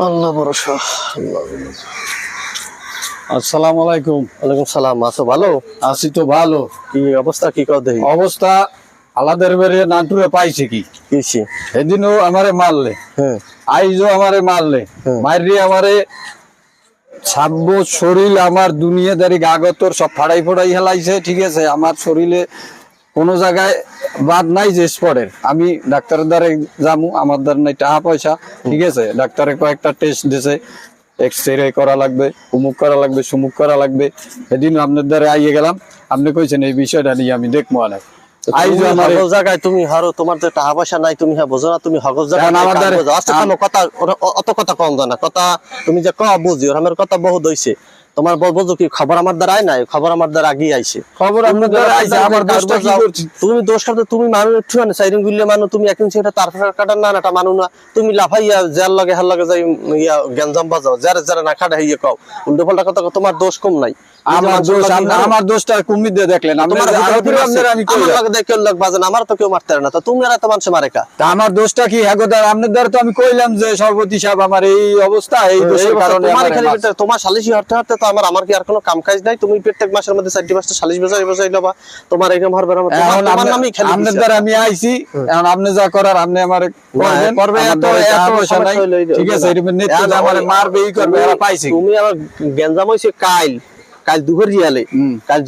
আল্লাহ ভরসা আল্লাহ আসসালামু আলাইকুম ওয়ালাইকুম সালাম আছো ভালো? আছি তো ভালো। কি অবস্থা কি কর দেখি? অবস্থা আলাদের বেড়ে নান্টুরে পাইছে কি? কিছি সেদিনও আমারে মারলে। হ্যাঁ। আইজও আমারে মারলে। হুম। মারি আমারে ছাব্ব শরীর আমার দুনিয়াদারি গাগতর সব ফাড়াই ফোড়াই হেলাইছে ঠিক আছে? আমার শরীরে কোনো জায়গায় বাদ নাই যে স্পটের। আমি ডাক্তারের দ্বারে যামু আমার দ্বারা নাই টাকা পয়সা ঠিক আছে? ডাক্তারে কয়েকটা টেস্ট দিছে এক্স রে করা লাগবে উমুক করা লাগবে সুমুক করা লাগবে। আপনার দ্বারা আইয়ে গেলাম আপনি কইছেন এই বিষয়টা নিয়ে আমি দেখব অনেক তুমি হারো তোমার যে টাকা পয়সা নাই তুমি হ্যাঁ বোঝো না তুমি। আচ্ছা কথা অত কথা কম জানা কথা তুমি যে ক বুঝি আমার কথা বহুত হইছে। তোমার বলব তো কি খবর আমার দ্বারা নাই? খবর আমার দ্বারা আগিয়ে আইছে। খবর আমার দ্বারা আইছে আমার দোষটা কি করছি? তুমি দোষ করতে তুমি মানুষ একটু না সাইরিং গুলিয়ে মানু তুমি একদিন সেটা তার কাটার না এটা মানু না। তুমি লাফাইয়া যার লাগে হার লাগে যাই ইয়া গ্যাঞ্জাম বাজাও যারা যারা না খাটা হইয়া কও। উল্টো পাল্টা কথা তোমার দোষ কম নাই। আমার দোষ আমার দোষটা কুমির দিয়ে দেখলেন? আমি আমার তো কেউ মারতে না। তো তুমি এত মানুষ মারে কা? আমার দোষটা কি? হ্যাঁ আপনার দ্বারা তো আমি কইলাম যে সর্বতি সাহেব আমার এই অবস্থা এই দোষের কারণে তোমার সালিশি হাঁটতে হাঁটতে তো আমার আমার কি আর কোনো কাম কাজ নাই? তুমি প্রত্যেক মাসের মধ্যে চারটি পাঁচটা সালিশ বসাই বসাই লবা। তোমার এরকম হারবে নামই খালি আপনার দ্বারা আমি আইছি এখন আপনি যা করার আপনি আমার করবে এত- ঠিক আছে মারবে ই করবে এরা পাইছে। তুমি আমার গেঞ্জাম হইছে কাইল। কাল দুপুর রিয়ালে। কাল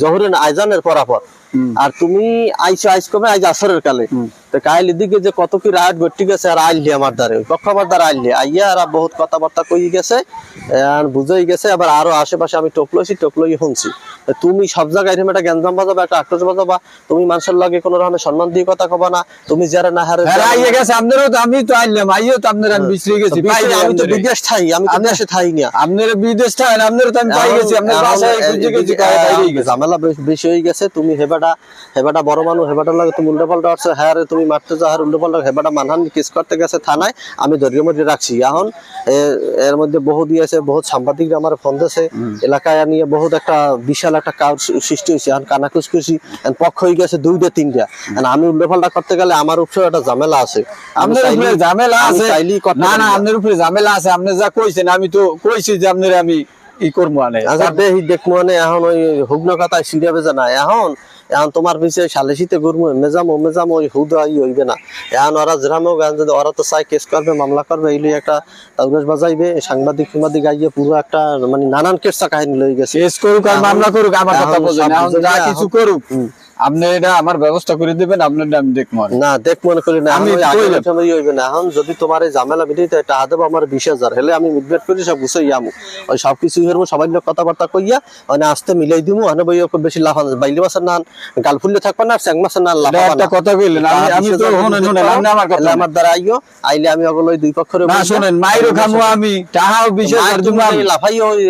জহরের আইজানের পরাপর। আর তুমি আইসো আইস কমে আইজ আসরের কালে। তো কাইল এদিকে যে কত কি রাত ঘটি গেছে আর আইলি আমার দ্বারে। পক্ষ আমার দ্বারা আইলি আইয়া আর বহুত কথাবার্তা কই গেছে আর বুঝাই গেছে। আবার আরও আশেপাশে আমি টপলইছি টপলই শুনছি। তুমি সব জায়গায় এরকম একটা গ্যাঞ্জাম বাজাবা একটা আক্রোশ বাজাবা। তুমি মানুষের লাগে কোনো ধরনের সম্মান দিয়ে কথা কবা না। তুমি যারা না হারে হ্যাঁ, আইয়ে গেছে আপনারও তো আমি তো আইলাম আইও তো আপনার আমি বিছড়ে গেছি আমি তো বিদেশ থাই আমি তো দেশে থাই না। আপনার বিদেশ থাকেন আপনার তো আমি পাই গেছি আপনার বাসায় গেছি। ঝামেলা বেশ- বেশি হয়ে গেছে তুমি হেবাটা হেবাটা হেবাটা বড় মানুষ হেবাটার লাগে তুমি উল্টো পাল্টা আসছে হ্যাঁ তুমি মারতে যাও আর উল্টো পাল্টা হেবাটা মানহান কেস করতে গেছে থানায় আমি দরিয়া মধ্যে রাখছি। এখন এর মধ্যে বহু দিয়েছে বহুত সাংবাদিক আমার ফোন দিয়েছে এলাকায় নিয়ে বহুত একটা বিশাল একটা কাজ সৃষ্টি হয়েছে। এখন কানাকুচ করছি পক্ষ হয়ে গেছে দুইটা তিনটা। আমি উল্টো পাল্টা করতে গেলে আমার উপরে একটা ঝামেলা আছে। ঝামেলা আছে? না না আপনার উপরে ঝামেলা আছে আপনি যা কইছেন আমি তো কইছি যে আপনার আমি ই করব আনে। আচ্ছা দেখি দেখব মানে এখন ওই হুগ্ন কথায় সিরিয়া বেজা না এখন এখন তোমার পিছিয়ে সালিসিতে ঘুরবো মেজাম ও মেজাম ওই হুদাই হইবে না। এখন ওরা জ্রামো গান যদি ওরা তো চাই কেস করবে মামলা করবে এইলি একটা তাউরেশ বাজাইবে সাংবাদিক সাংবাদিক আইয়ে পুরো একটা মানে নানান কেসটা কাহিনী লই গেছে। কেস করুক আর মামলা করুক আমার কথা এখন যা কিছু করুক। আপনি এটা আমার ব্যবস্থা করে দিবেন আপনার আমি দেখব না দেখ মনে করি না আমি আগে হইবে না এখন যদি তোমার এই ঝামেলা টাকা দেবো আমার বিশ হাজার হলে আমি মিটবেট করি সব গুছাই আমু ওই সব কিছু হইব সবাই লোক কথাবার্তা কইয়া মানে আসতে মিলাই দিমু হানে বই খুব বেশি লাভ বাইলি মাসের নান গাল ফুললে থাকবে না স্যাং মাসের নান লাভ একটা কথা কইলেন আমি আমি তো শুনেন শুনেন আপনি আমার কথা আমার দ্বারা আইও আইলে আমি ওগুলো দুই পক্ষের না শুনেন মাইরও খামু আমি টাহাও বিশেষ আর দিব আমি। লাফাই ওই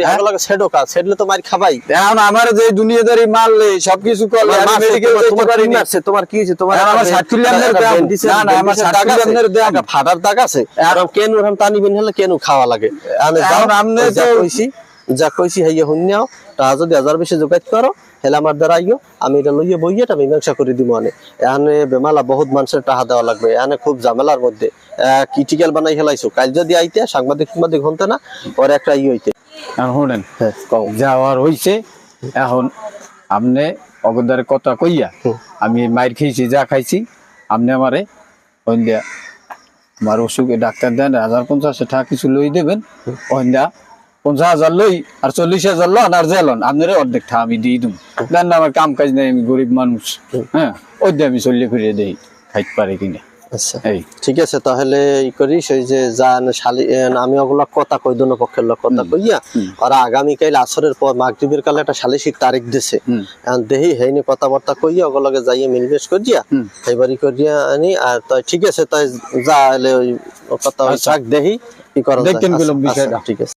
সেডো কাজ সেডলে তো মার খাবাই। এখন আমার যে দুনিয়াদারি মারলে সবকিছু করলে তোমার আমি মারছে, তোমার- যেতে তোমার পারি কি মারছে? তোমার কি হয়েছে? তোমার আমার একটা ষাট কিলো একটা আপনার দাম। না, না, আমার ব্যান্ডিসের ষাট দাগ কিলো আছে। আপনার দাম। ফাটার দাগ আছে আর কেন ওরকম টানি বেন হলে কেন খাওয়া লাগে আনে যাও, আমনে তো- কইছি যা কইছি হাইয়া হুন্যাও টাকা যদি হাজার বেশি যোগাইত করো হেলে আমার দ্বারা আইও আমি এটা লইয়ে বইয়ে এটা মীমাংসা করে দিব আনে এখানে বেমালা বহুত মানুষের টাকা দেওয়া লাগবে এখানে খুব ঝামেলার মধ্যে ক্রিটিক্যাল বানাই হেলাইছো কাল যদি আইতে সাংবাদিক সাংবাদিক হতে না পরে একটা ই হইতে হ্যাঁ যাওয়ার হইছে এখন আপনি অগদারে কথা কইয়া আমি মাইর খেয়েছি যা খাইছি আপনি আমারে ওইন্দা আমার অসুখে ডাক্তার দেন হাজার পঞ্চাশ টাকা কিছু লই দেবেন ওইন্দা পঞ্চাশ হাজার লই আর চল্লিশ হাজার লন আর জেলন আপনার অর্ধেক ঠা আমি দিয়ে দিম। দেন না আমার কাম কাজ নেই আমি গরিব মানুষ। হ্যাঁ ওই আমি চল্লিয়ে ফিরিয়ে দেই খাইতে পারি কিনা। আচ্ছা এই ঠিক আছে তাহলে ই করি সেই যে যা শালি আমি ওগুলা কথা কই দোনো পক্ষের লোক কথা কইয়া ওরা আগামীকাল আসরের পর মাগরিবের কালে একটা সালিশির তারিখ দিছে। এখন দেহি হেইনি কথাবার্তা কইয়া ওগুলোকে যাইয়ে মিলবেশ করিয়া। এইবারই করিয়া আনি আর তাই ঠিক আছে তাই যা এলে ওই কথা আচ্ছা। দেহি কি করা। আচ্ছা, ঠিক আছে